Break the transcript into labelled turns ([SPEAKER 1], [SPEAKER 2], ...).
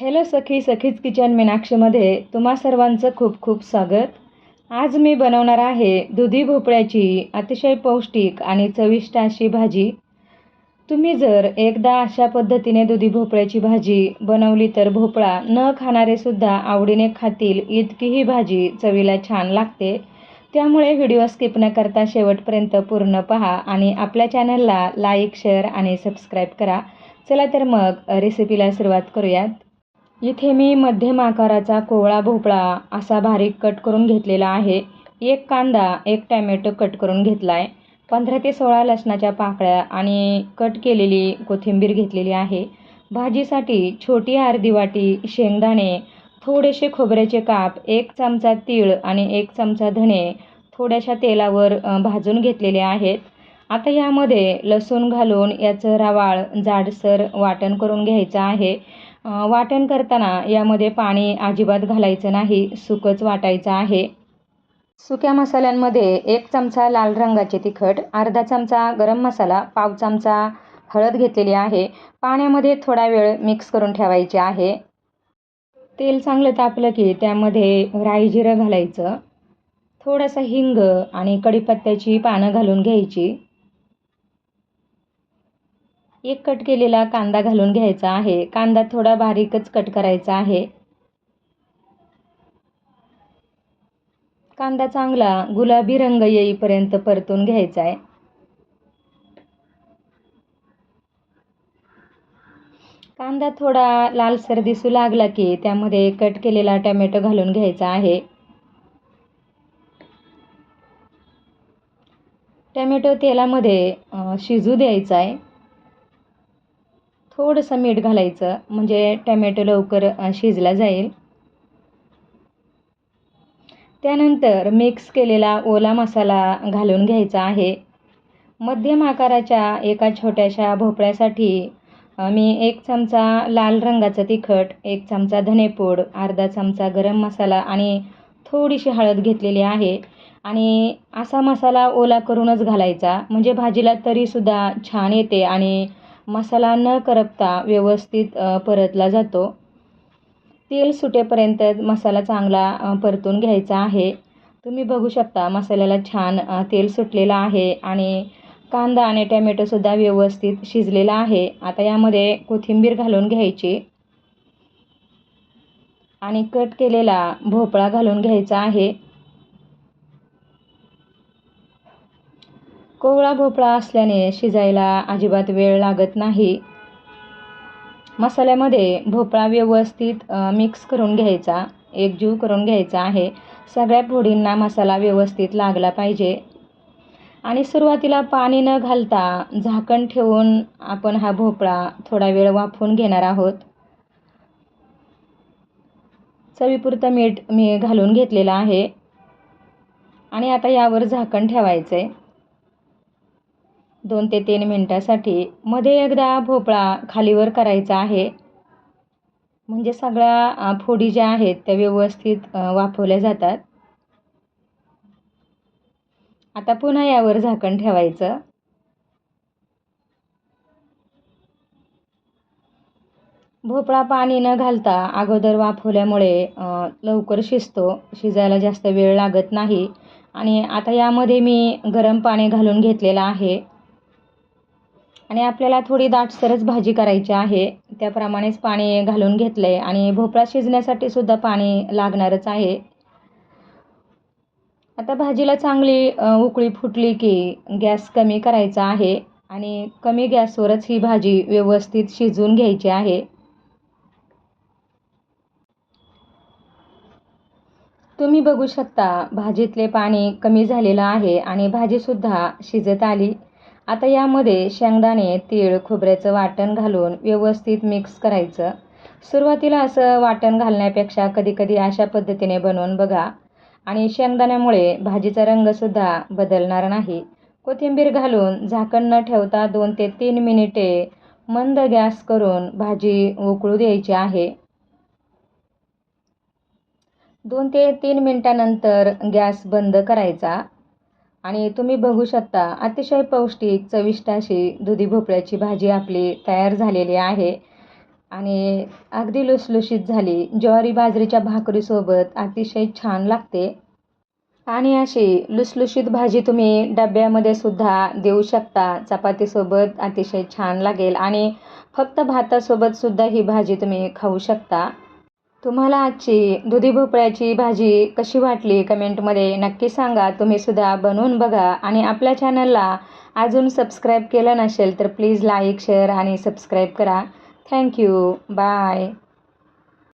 [SPEAKER 1] Hello सखी सखीज kitchen मीनाक्षीमध्ये तुम्हा सर्वांचं खूप खूप स्वागत. आज मी बनवणार आहे दुधी भोपळ्याची अतिशय पौष्टिक आणि चविष्ट अशी भाजी. तुम्ही जर एकदा अशा पद्धतीने दुधी भोपळ्याची भाजी बनवली तर भोपळा न खाणारेसुद्धा आवडीने खातील इतकी ही भाजी चवीला छान लागते. त्यामुळे व्हिडिओ स्किप न करता शेवटपर्यंत पूर्ण पहा आणि आपल्या चॅनलला लाईक शेअर आणि सबस्क्राईब करा. चला तर मग रेसिपीला सुरुवात करूयात. इथे मी मध्यम आकाराचा कोवळा भोपळा असा बारीक कट करून घेतलेला आहे. एक कांदा एक टॅमॅटो कट करून घेतला आहे पंधरा ते सोळा लसणाच्या पाकळ्या आणि कट केलेली कोथिंबीर घेतलेली आहे. भाजीसाठी छोटी अर्धी वाटी शेंगदाणे थोडेसे खोबऱ्याचे काप एक चमचा तीळ आणि एक चमचा धणे थोड्याशा तेलावर भाजून घेतलेले आहेत. आता यामध्ये लसूण घालून याचं रवाळ जाडसर वाटण करून घ्यायचं आहे. वाटण करताना यामध्ये पाणी अजिबात घालायचं नाही सुकंच वाटायचं आहे. सुक्या मसाल्यांमध्ये एक चमचा लाल रंगाचे तिखट अर्धा चमचा गरम मसाला पाव चमचा हळद घेतलेली आहे. पाण्यामध्ये थोडा वेळ मिक्स करून ठेवायचे आहे. तेल चांगलं तापलं की त्यामध्ये राई जिरं घालायचं. थोडासा हिंग आणि कढीपत्त्याची पानं घालून घ्यायची. एक कट केलेला कांदा घालून घ्यायचा आहे. कांदा थोडा बारीकच कट करायचा आहे. कांदा चांगला गुलाबी रंग येईपर्यंत परतून घ्यायचा आहे. कांदा थोडा लालसर दिसू लागला की त्यामध्ये कट केलेला टॅमॅटो घालून घ्यायचा आहे. टमॅटो तेलामध्ये शिजू द्यायचा आहे. थोडंसं मीठ घालायचं म्हणजे टमॅटो लवकर शिजला जाईल. त्यानंतर मिक्स केलेला ओला मसाला घालून घ्यायचा आहे. मध्यम आकाराच्या एका छोट्याशा भोपळ्यासाठी मी एक चमचा लाल रंगाचं तिखट एक चमचा धनेपूड अर्धा चमचा गरम मसाला आणि थोडीशी हळद घेतलेली आहे. आणि असा मसाला ओला करूनच घालायचा म्हणजे भाजीला तरीसुद्धा छान येते आणि मसाला न करपता व्यवस्थित परतला जातो. तेल सुटेपर्यंत मसाला चांगला परतून घ्यायचा आहे. तुम्ही बघू शकता मसाल्याला छान तेल सुटलेलं आहे आणि कांदा आणि टॅमॅटोसुद्धा व्यवस्थित शिजलेला आहे. आता यामध्ये कोथिंबीर घालून घ्यायची. आणि कट केलेला भोपळा घालून घ्यायचा आहे. कोवळा भोपळा असल्याने शिजायला अजिबात वेळ लागत नाही. मसाल्यामध्ये भोपळा व्यवस्थित मिक्स करून घ्यायचा एकजीव करून घ्यायचा आहे. सगळ्या फोडींना मसाला व्यवस्थित लागला पाहिजे. आणि सुरुवातीला पाणी न घालता झाकण ठेवून आपण हा भोपळा थोडा वेळ वाफवून घेणार आहोत. चवीपुरतं मीठ मी घालून घेतलेलं आहे. आणि आता यावर झाकण ठेवायचं आहे दोन ते तीन मिनटासाठी मध्ये एकदा भोपळा खालीवर करायचा आहे. म्हणजे सगळ्या फोडी ज्या आहेत त्या व्यवस्थित वाफवल्या जातात. आता पुन्हा यावर झाकण ठेवायचं. भोपळा पाणी न घालता अगोदर वाफवल्यामुळे लवकर शिजतो. शिजायला जास्त वेळ लागत नाही. आणि आता यामध्ये मी गरम पाणी घालून घेतलेलं आहे. आणि आपल्याला थोडी दाटसरच भाजी करायची आहे. त्याप्रमाणेच पाणी घालून घेतलं आहे आणि भोपळा शिजण्यासाठी सुद्धा पाणी लागणारच आहे. आता भाजीला चांगली उकळी फुटली की गॅस कमी करायचा आहे आणि कमी गॅसवरच ही भाजी व्यवस्थित शिजवून घ्यायची आहे. तुम्ही बघू शकता भाजीतले पाणी कमी झालेलं आहे आणि भाजीसुद्धा शिजत आली. आता यामध्ये शेंगदाणे तीळ खोबऱ्याचं वाटण घालून व्यवस्थित मिक्स करायचं. सुरुवातीला असं वाटण घालण्यापेक्षा कधीकधी अशा पद्धतीने बनवून बघा. आणि शेंगदाण्यामुळे भाजीचा रंगसुद्धा बदलणार नाही. कोथिंबीर घालून झाकण न ठेवता दोन ते तीन मिनिटे मंद गॅस करून भाजी उकळू द्यायची आहे. दोन ते तीन मिनटानंतर गॅस बंद करायचा. आणि तुम्ही बघू शकता अतिशय पौष्टिक चविष्ट अशी दुधी भोपळ्याची भाजी आपली तयार झालेली आहे. आणि अगदी लुसलुशीत झाली. ज्वारी बाजरीच्या भाकरीसोबत अतिशय छान लागते. आणि अशी लुसलुशीत भाजी तुम्ही डब्यामध्ये सुद्धा देऊ शकता. चपातीसोबत अतिशय छान लागेल. आणि फक्त भातासोबत सुद्धा ही भाजी तुम्ही खाऊ शकता. तुम्हाला आजची दुधी भोपळ्याची भाजी कशी वाटली कमेंटमध्ये नक्की सांगा. तुम्ही सुद्धा बनवून बघा आणि आपल्या चॅनलला अजून सबस्क्राईब केलं नसेल तर प्लीज लाईक शेअर आणि सबस्क्राईब करा. Thank you bye.